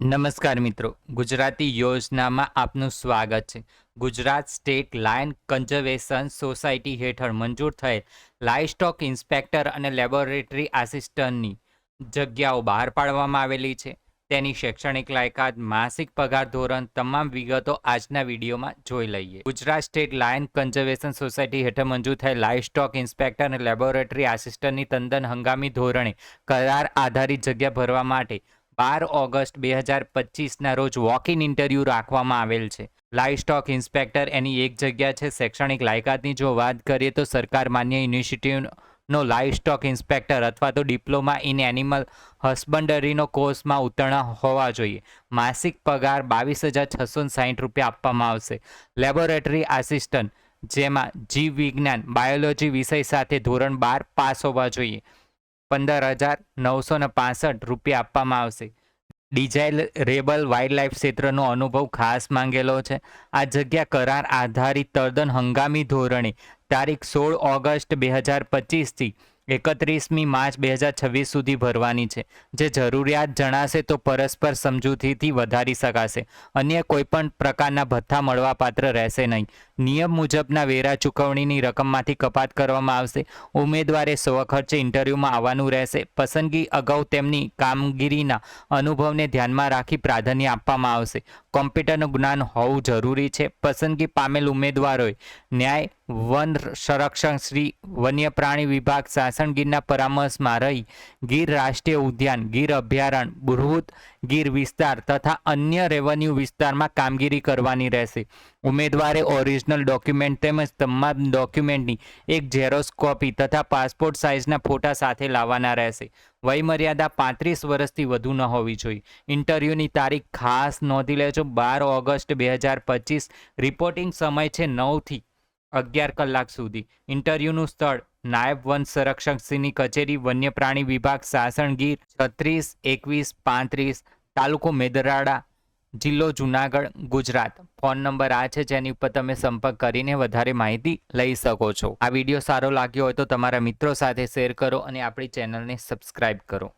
નમસ્કાર મિત્રો, ગુજરાતી યોજનામાં આપનું સ્વાગત છે. Gujarat state lion conservation society હેઠળ મંજૂર થયેલ લાઇસ્ટોક ઇન્સ્પેક્ટર અને લેબોરેટરી આસિસ્ટન્ટની જગ્યાઓ બહાર પાડવામાં આવેલી છે. તેની શૈક્ષણિક લાયકાત, માસિક પગાર ધોરણ તમામ વિગતો આજના વિડીયોમાં જોઈ લઈએ. Gujarat state lion conservation society હેઠળ મંજૂર થયેલ લાઇસ્ટોક ઇન્સ્પેક્ટર અને લેબોરેટરી આસિસ્ટન્ટની તદ્દન હંગામી ધોરણે કરાર આધારિત જગ્યા ભરવા માટે બાર ઓગસ્ટ બે હજાર પચીસના રોજ વોક ઇન ઇન્ટરવ્યૂ રાખવામાં આવેલ છે. લાઈવ સ્ટોક ઇન્સ્પેક્ટર એની એક જગ્યા છે. શૈક્ષણિક લાયકાતની જો વાત કરીએ તો સરકાર માન્ય યુનિવર્સિટીનો લાઈવ સ્ટોક ઇન્સ્પેક્ટર અથવા તો ડિપ્લોમા ઇન એનિમલ હસબન્ડરીનો કોર્સમાં ઉત્તીર્ણ હોવા જોઈએ. માસિક પગાર બાવીસ હજાર છસો સાહીઠ રૂપિયા આપવામાં આવશે. લેબોરેટરી આસિસ્ટન્ટ જેમાં જીવ વિજ્ઞાન બાયોલોજી વિષય સાથે ધોરણ બાર પાસ હોવા જોઈએ. પંદર હજાર નવસો ને પાસઠ રૂપિયા આપવામાં આવશે. ડિઝાઇલ રેબલ વાઇલ્ડલાઇફ ક્ષેત્રનો અનુભવ ખાસ માંગેલો છે. આ જગ્યા કરાર આધારિત તદ્દન હંગામી ધોરણે, તારીખ સોળ ઓગસ્ટ બે હજાર પચીસથી એકત્રીસમી માર્ચ બે હજાર છવ્વીસ સુધી ભરવાની છે. જે જરૂરિયાત જણાશે તો પરસ્પર સમજૂતીથી વધારી શકાશે. અન્ય કોઈપણ પ્રકારના ભથ્થા મળવાપાત્ર રહેશે નહીં. નિયમ મુજબના વેરા ચૂકવણીની રકમમાંથી કપાત કરવામાં આવશે. ઉમેદવારે સ્વખર્ચે ઇન્ટરવ્યૂમાં આવવાનું રહેશે. પસંદગી અગાઉ તેમની કામગીરીના અનુભવને ધ્યાનમાં રાખી પ્રાધાન્ય આપવામાં આવશે. કોમ્પ્યુટરનું જ્ઞાન હોવું જરૂરી છે. પસંદગી પામેલ ઉમેદવારોએ ન્યાય, વન સંરક્ષણ, શ્રી વન્ય પ્રાણી વિભાગ સાસણ ગીરના પરામર્શમાં રહી ગીર રાષ્ટ્રીય ઉદ્યાન, ગીર અભયારણ્ય, બૃહદ ગીર વિસ્તાર તથા અન્ય રેવન્યુ વિસ્તારમાં કામગીરી કરવાની રહેશે. ઉમેદવારે ઓરિજિનલ ડોક્યુમેન્ટ તેમજ તમામ ડોક્યુમેન્ટની એક ઝેરોસ કોપી તથા પાસપોર્ટ સાઇઝના ફોટા સાથે લાવવાના રહેશે. વયમર્યાદા પાંત્રીસ વર્ષથી વધુ ન હોવી જોઈએ. ઇન્ટરવ્યૂની તારીખ ખાસ નોંધી લેજો. બાર ઓગસ્ટ બે હજાર પચીસ. રિપોર્ટિંગ સમય છે નવથી અગિયાર કલાક સુધી. ઇન્ટરવ્યૂનું સ્થળ નાયબ વન સંરક્ષકશ્રીની કચેરી, વન્ય પ્રાણી વિભાગ, સાસણગીર, છત્રીસ, એકવીસ, પાંત્રીસ, તાલુકો મેદરાડા જિલ્લો જુનાગઢ, ગુજરાત. ફોન નંબર આ છે, જેની ઉપર તમે સંપર્ક કરીને વધારે માહિતી લઈ શકો છો. આ વીડિયો સારો લાગ્યો હોય તો તમારા મિત્રો સાથે શેર કરો અને આપણી ચેનલને સબસ્ક્રાઈબ કરો.